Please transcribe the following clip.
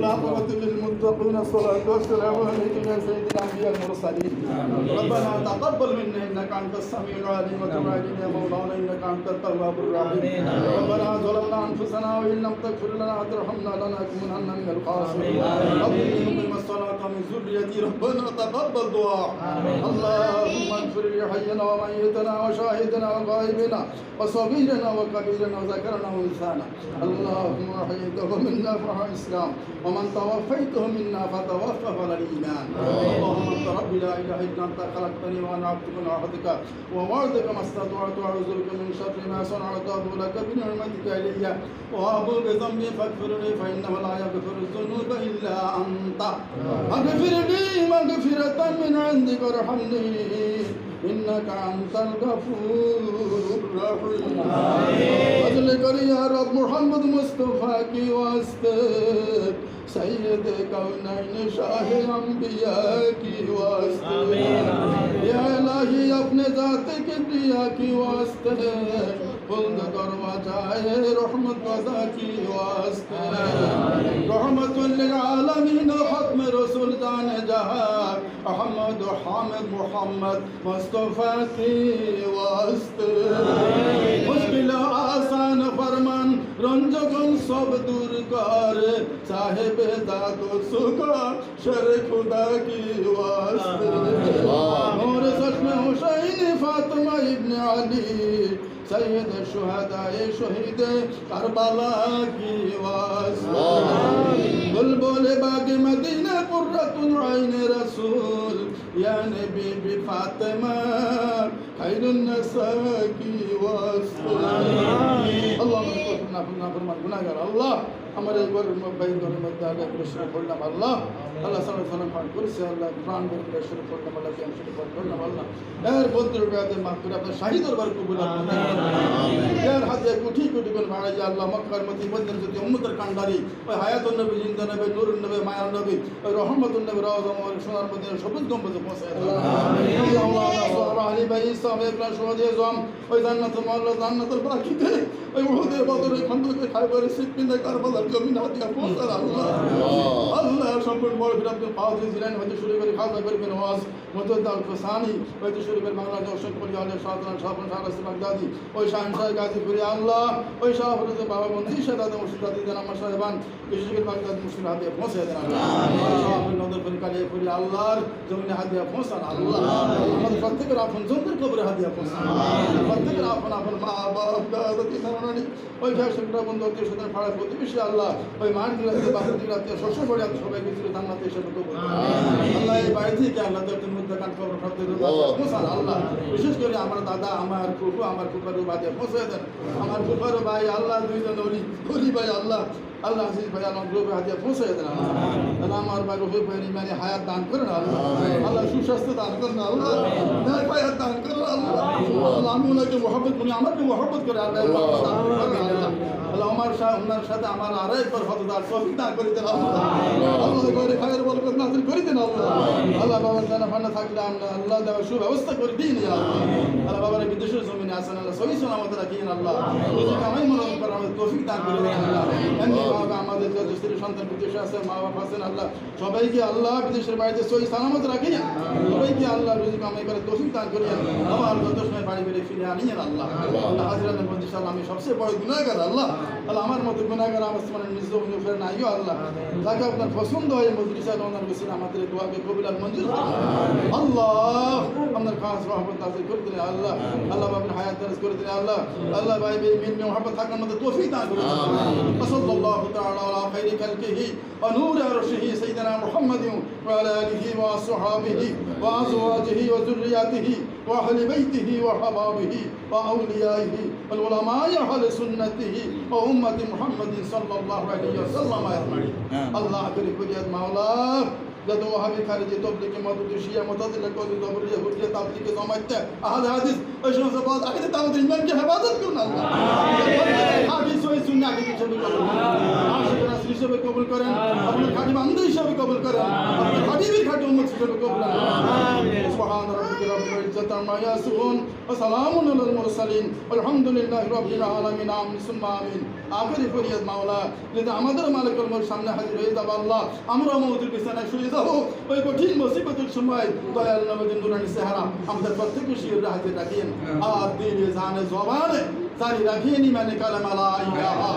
والعاقبة للمتقين. الصلاة والسلام عليك يا سيد الأنبياء المرسلين ربنا تقبل منا إنك أنت السميع العليم وتب علينا يا مولانا إنك أنت التواب الرحيم. ربنا ظلمنا أنفسنا وإن لم تغفر لنا وترحمنا لنكونن من الخاسرين. رب إنهم الصلاة من ذريتي ربنا تقبل دعاء. اللهم اغفر لحينا وميتنا وشاهدنا وغائبنا وصغيرنا وكبيرنا وذكرنا وأنثانا. اللهم أحييته منا فرح الإسلام. ومن توفيته منا فتوفى على الايمان اللهم انت ربي لا اله الا انت خلقتني وانا عبدك من عبدك ووعدك ما استطعت اعوذ بك من شر ما صنعت ابو لك بنعمتك الي وابو بذنبي فاغفر لي فانه لا يغفر الذنوب الا انت اغفر لي مغفرة من عندك وارحمني إنك أنت الغفور الرحيم. فضل کر یا رب محمد مصطفیٰ کی واسطے سید کونین شاہ انبیاء کی واسطے۔ یا الہی اپنے ذات کے کی واسطے بلد کروا جائے رحمت وزا کی واسطے۔ رحمت للعالمین ختم رسول دان جہاں محمد حامد محمد مصطفی واسطے مشکل آسان فرمان رنجگن سب دور کر صاحب داد و سکا شر خدا کی واسطے نور زخم حسین فاطمہ ابن علی سید شہدائے شہید کربلا کی واسطے بلبل باغ مدینہ قرۃ عین رسول يا نبي بفاطمة خير النساك والسلام اللهم اغفر لنا فرمان الله এই ঘরের বাইর ঘরের মধ্যে আগে শুরু করলাম আল্লাহ। আল্লাহ সালাম সালাম পান করেছে আল্লাহ প্রাণ বের করে শুরু করলাম আল্লাহ জ্ঞান শুরু করলাম আল্লাহ। এর বন্ধুর বেড়াতে মাফ করে আপনার শাহিদ দরবার কবুল এর হাতে কোটি কোটি করে মারা যায় আল্লাহ মক্কার মধ্যে বন্ধের যদি উম্মতের কান্ডারি ওই হায়াতুন নবী জিন্দা নবী নুরুন নবী মায়ার নবী ওই রহমতুন নবী রাওয়াজ আমার সোনার মধ্যে সবুজ গম্বুজে পৌঁছায় আল্লাহ আল্লাহ আলী ভাই ইসলাম ইবরাহিম সোহাদিয়া জম ওই জান্নাতুল মাল্লা জান্নাতুল বাকিতে ওই উহুদের বদরে খন্দকে খাইবারে সিপিনে কারবালার জমিন হাতিয়া পৌঁছার আল্লাহ আল্লাহ সম্পূর্ণ বড় ফির আপনি পাওয়া দিয়েছিলেন হয়তো শুরু করে খাওয়া করবেন ওয়াজ মতদাল ফসানি হয়তো শুরু করে বাংলাদেশ অশোক পল্লী আলের সাধারণ সাধারণ সাহারাসি বাগদাদি ওই শাহিন সাহেব গাজীপুরি আল্লাহ ওই শাহপুরে বাবা বন্ধু সাহেব মুর্শিদ দাদি দেন আমার সাহেবান বিশেষ করে বাগদাদ মুসলিম হাতিয়া পৌঁছে দেন আল্লাহ শাহপুর নদর ফেরি কালিয়ে ফুরি আল্লাহর জমিনে হাতিয়া পৌঁছান আল্লাহ আমাদের প্রত্যেকের আপন জনদের কবরে হাতিয়া পৌঁছান প্রত্যেকের আপন আপন মা বাপ দাদা দিদা ওই ভাই সেটা বন্ধু আত্মীয় স্বজন পাড়া প্রতিবেশী আল্লাহ। ওই মাঠ দিলাতে বাপের দিলাতে শ্বশুর বাড়ি আত্মীয় সবাই গেছিল জান্নাতে কবুল করুন। আল্লাহ এই বাড়ি থেকে আল্লাহ তোর মধ্যে কাট কবর সত্যের পৌঁছান আল্লাহ। বিশেষ করে আমার দাদা আমার কুকু আমার কুকারু বাদে পৌঁছে দেন আমার কুকারু ভাই আল্লাহ দুইজন অলি অলি ভাই আল্লাহ। আল্লাহ আজিজ ভাই আল্লাহ গ্রুপে হাতিয়া পৌঁছে দেন আল্লাহ আমার ভাই রফিক ভাই ইমানি হায়াত দান করেন আল্লাহ আল্লাহ সুস্বাস্থ্য দান করেন আল্লাহ ন্যায় হায়াত দান করেন আল্লাহ আল্লাহ আমি ওনাকে মহব্বত করি আমাকে মহব্বত করে আল্লাহ এই মহব্বত দান করেন আল্লাহ আল্লাহ আমার সাথে ওনার সাথে আমার আর একবার হতদার তফিক দান করে দেন আল্লাহ আল্লাহ করে খায়ের বল করে নাজিল করে দেন আল্লাহ আল্লাহ বাবার জানা ফান্না থাকলে আমরা আল্লাহ দেওয়ার সুব্যবস্থা করে দিন ইয়া আল্লাহ রাখিয়েন আল্লাহ। রুজিক আমায় মনে করেন আমাদের তৌফিক দান করে দেন আল্লাহ। এমনি বাবা আমাদের যত স্ত্রী সন্তান বিদেশে আছে মা বাবা আছেন আল্লাহ। সবাইকে আল্লাহ বিদেশের বাড়িতে সহি সালামত রাখিয়েন সবাইকে আল্লাহ রুজিক আমায় করে তৌফিক দান করিয়েন আমার যত সময় বাড়ি বেড়ে ফিরে আনিয়েন আল্লাহ। আল্লাহ হাজিরানের মধ্যে আল্লাহ আমি সবচেয়ে বড় গুণাগার আল্লাহ। আল্লাহ আমার মতো গুণাগার আমার মানে নিজে ফেরে নাইও আল্লাহ। যাকে আপনার পছন্দ হয় মজলিসা ওনার বসে আমাদের দোয়াকে কবিল মঞ্জুর আল্লাহ আপনার খাস রহমত করে দিলে আল্লাহ। আল্লাহ বাবের হায়াত করে দিলে আল্লাহ। الله بھائی بے بین میں محبت تھا کرنا توفیق دا کرو آمین صلی اللہ تعالی علی خیر خلقہ و نور عرشہ سیدنا محمد و علیہ و صحابہ و ازواجہ و ذریاتہ و اہل بیتہ و حبابہ و اولیائہ العلماء اہل سنتہ و امت محمد صلی اللہ علیہ وسلم اجمعین اللہ کرے کو مولا لدى وهابي خارجي تبليغ مضبوط الشيعة معتزلة كوزي جمهورية حرية تبليغ جماعت أهل الحديث أشرف زباد أكيد تعود إيمان की हिफाजत करना अल्लाह हाफिज सोई सुन्ना के हिसाब से आशिक रसूल हिसाब से कबूल करें। अपने खादी बंदे हिसाब से कबूल करें। अपने खादी भी खादी उम्मत हिसाब से कबूल करें। आमीन। सुभान रब्बिक रब्बिल इज़्ज़त अम्मा यासून। وسلام على المرسلين والحمد لله رب العالمين آمين ثم آمين আখেরি ফরিয়াদ মাওলা যদি আমাদের মালিকুল মোর সামনে হাজির হয়ে যাবো আল্লাহ আমরা মৌতের বিছানায় শুয়ে যাবো ওই কঠিন মুসিবতের সময় দয়াল নবদিন দুরানি সেহারা আমাদের প্রত্যেক শিওর হাজির রাখিয়েন আর দিনে জানে জবানে জারি রাখিয়েন ইমানে কালাম লা ইলাহা